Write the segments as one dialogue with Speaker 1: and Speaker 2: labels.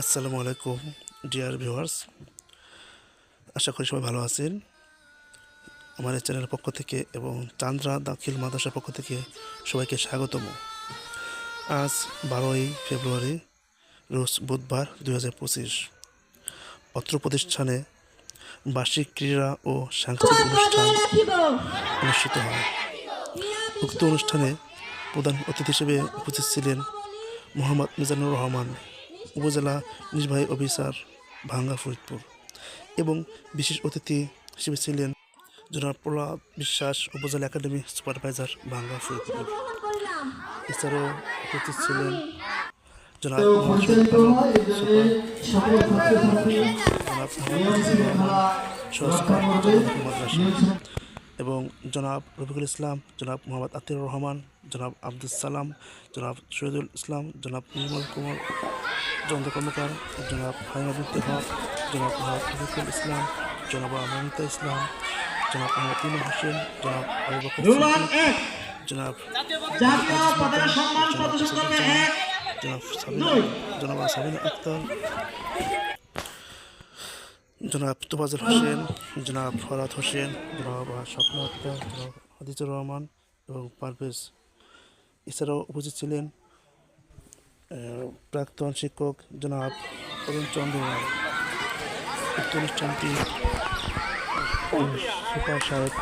Speaker 1: আসসালামু আলাইকুম dear viewers. আশা করি সবাই ভালো আছেন। আমার এই চ্যানেলের পক্ষ থেকে এবং চান্দ্রা দাখিল মাদ্রাসার পক্ষ থেকে সবাইকে স্বাগতম। আজ বারোই ফেব্রুয়ারি রোজ বুধবার দুই হাজার পঁচিশ। অত্র প্রতিষ্ঠানে বার্ষিক ক্রীড়া ও সাংস্কৃতিক অনুষ্ঠান অনুষ্ঠিত হয়। উক্ত অনুষ্ঠানে প্রধান অতিথি হিসেবে উপস্থিত ছিলেন মোহাম্মদ মিজানুর রহমান। উপজেলা নির্বাহী অফিসার ভাঙ্গা ফরিদপুর এবং বিশেষ অতিথি হিসেবে ছিলেন জনাব প্রহ্লাদ বিশ্বাস, উপজেলা একাডেমি সুপারভাইজার ভাঙ্গা ফরিদপুর। এছাড়াও উপস্থিত ছিলেন জনাব এবং জনাব রফিকুল ইসলাম জনাব মোহাম্মদ আতিউর রহমান জনাব আব্দুল সালাম জনাব শহীদুল ইসলাম জনাব নির্মল কুমার চন্দ্র কর্মকার জনাব হাইমা বিনতে হক জনাব মোহাম্মদ রফিকুল ইসলাম জনাব মমিতা ইসলাম জনাব মোহাম্মদ হোসেন জনাব আবু বকর জনাব জনাব সাবিনা জনাব সাবিনা আক্তার। জনাব তোবাজুল হোসেন জনাব ফরাত হোসেন জনাব স্বপ্ন আক্তার জনাব হাদিজুর রহমান এবং পারভেজ এছাড়াও উপস্থিত ছিলেন। প্রাক্তন শিক্ষক জনাব অরুণ চন্দ্র রায় উক্ত অনুষ্ঠানটি সুপার সাহেব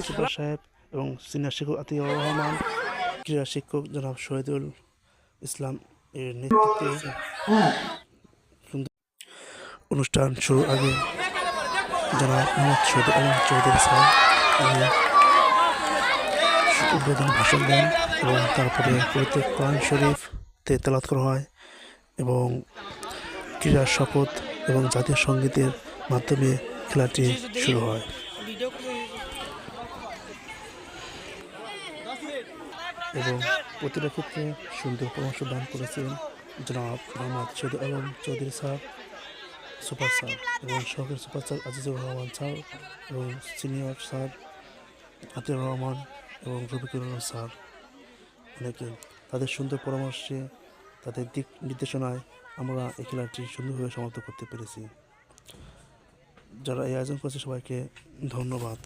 Speaker 1: সুপার সাহেব এবং সিনিয়র শিক্ষক আতিউর রহমান ক্রীড়া শিক্ষক জনাব শহীদুল ইসলাম এর নেতৃত্বে অনুষ্ঠান শুরুর আগে জনাব মোহাম্মদ শহীদ আলম চৌধুরী উনি উদ্বোধন ভাষণ দেন এবং তারপরে পবিত্র কোরআন শরীফ তেলাত করা হয় এবং ক্রীড়া শপথ এবং জাতীয় সঙ্গীতের মাধ্যমে খেলাটি শুরু হয়। এবং প্রতিটা ক্ষেত্রে সুন্দর পরামর্শ দান করেছেন জনাব Mohammad Shahid Alam Chowdhury sir super sir এবং সহকারী super sir Azizur Rahman sir এবং সিনিয়র স্যার আতিউর রহমান এবং রফিকুর স্যার। অনেকে তাদের সুন্দর পরামর্শে, তাদের দিক নির্দেশনায় আমরা এই খেলাটি সুন্দরভাবে সমাপ্ত করতে পেরেছি। যারা এই আয়োজন করেছে সবাইকে ধন্যবাদ।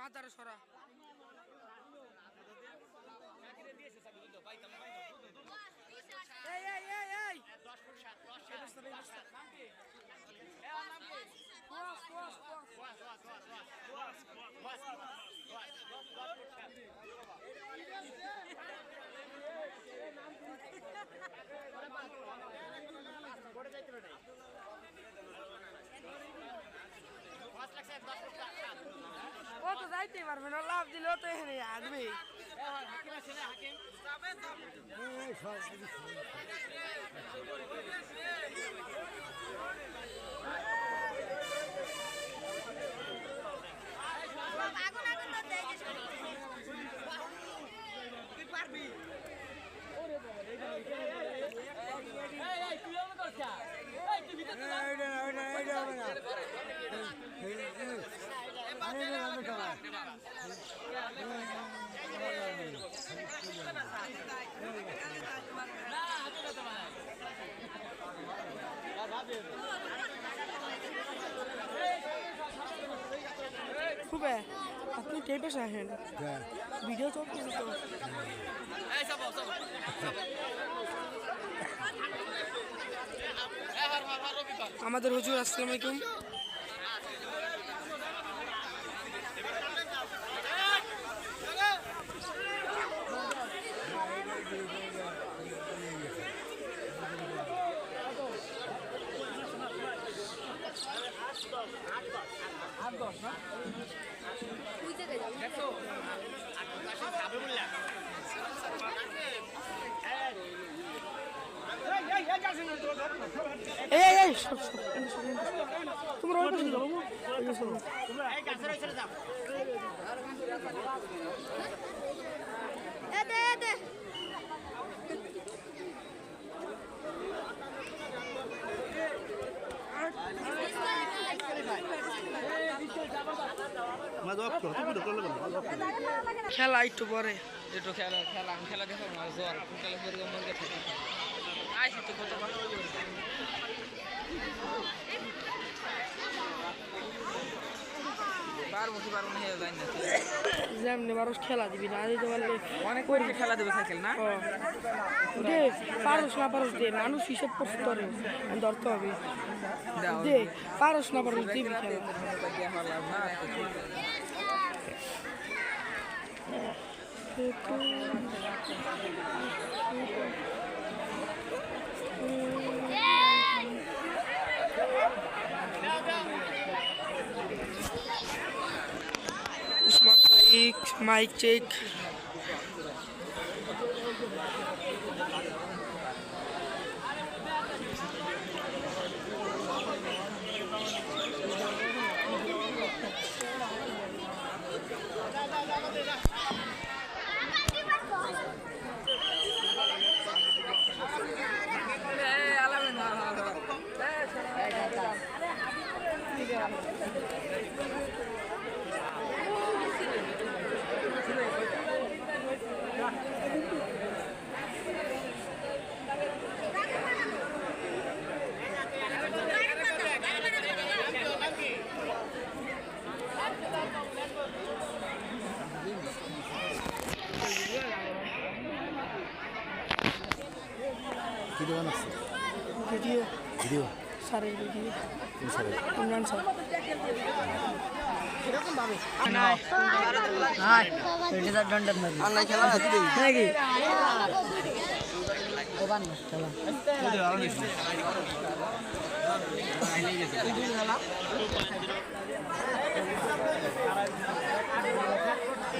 Speaker 2: মাথার সরা। এই এই এই এই। ও তো যাইতেই পারবে না লাভ দিলেও তো এখানে আসবে খুবে আপনি কে পেশা আছেন ভিডিও চলতেছে তো। আমাদের হুজুর আসসালামু আলাইকুম। এই সব সব তোমরা খেলা একটু পরে।
Speaker 3: যেটু খেলা খেলা খেলা দেখো জ্বর। খেলা পরিবার মনে থাকে আইসি তো কত ভালো পারব কি পারব না জানি না।
Speaker 2: যেমনি মানুষ খেলা দিবি না
Speaker 3: অনেক করে খেলা দেবে সাইকেল না?
Speaker 2: দে পারস না পারস দে মানুষ হিসেব করতে ধরে ধরতে হবে। দে পারস না পারস দিবি। খেলা
Speaker 3: check,
Speaker 2: mic check. Thank you. Video?
Speaker 4: Video?
Speaker 2: স্যারের ভিডিও।
Speaker 4: কোন
Speaker 2: ইমরান স্যার। নাকি?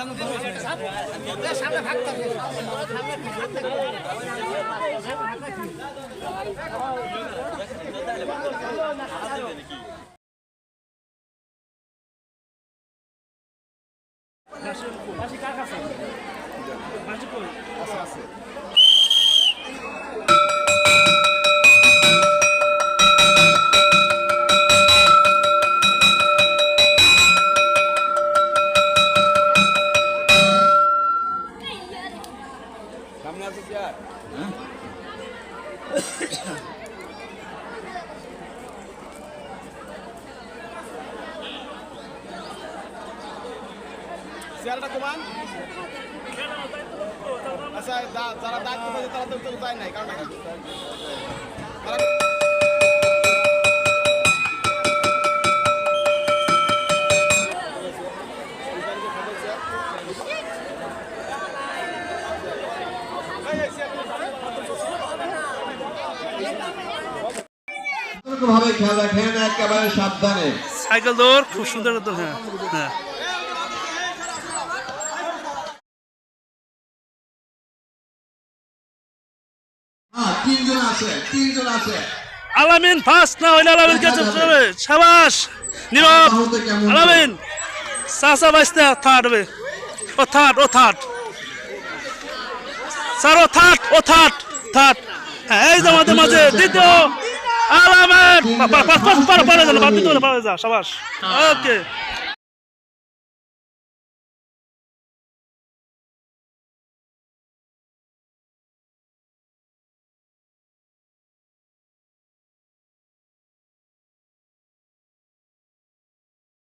Speaker 5: আমাদের দৃষ্টিদের সামনে থেকে দেওয়া আছে
Speaker 6: কমান। আচ্ছা যারা দায়িত্ব পাচ্ছে তারা তো যায় নাই কারণ
Speaker 7: ভাবে খেয়াল রাখেন একেবারে সাবধানে।
Speaker 8: সাইকেল দৌড় খুব সুন্দর হ্যাঁ। হ্যাঁ।
Speaker 7: তিনজন আছে তিনজন আছে
Speaker 8: আলামিন ফার্স্ট না হইলে আলামিন কে চলতে হবে সাবাস নীরব আলামিন সাসা বাইসতে থার্ড হবে ও থার্ড ও থার্ড স্যার ও থার্ড ও থার্ড থার্ড হ্যাঁ এই যে আমাদের মাঝে দ্বিতীয় আলামিন পারে পারে যা পারে যা সাবাস ওকে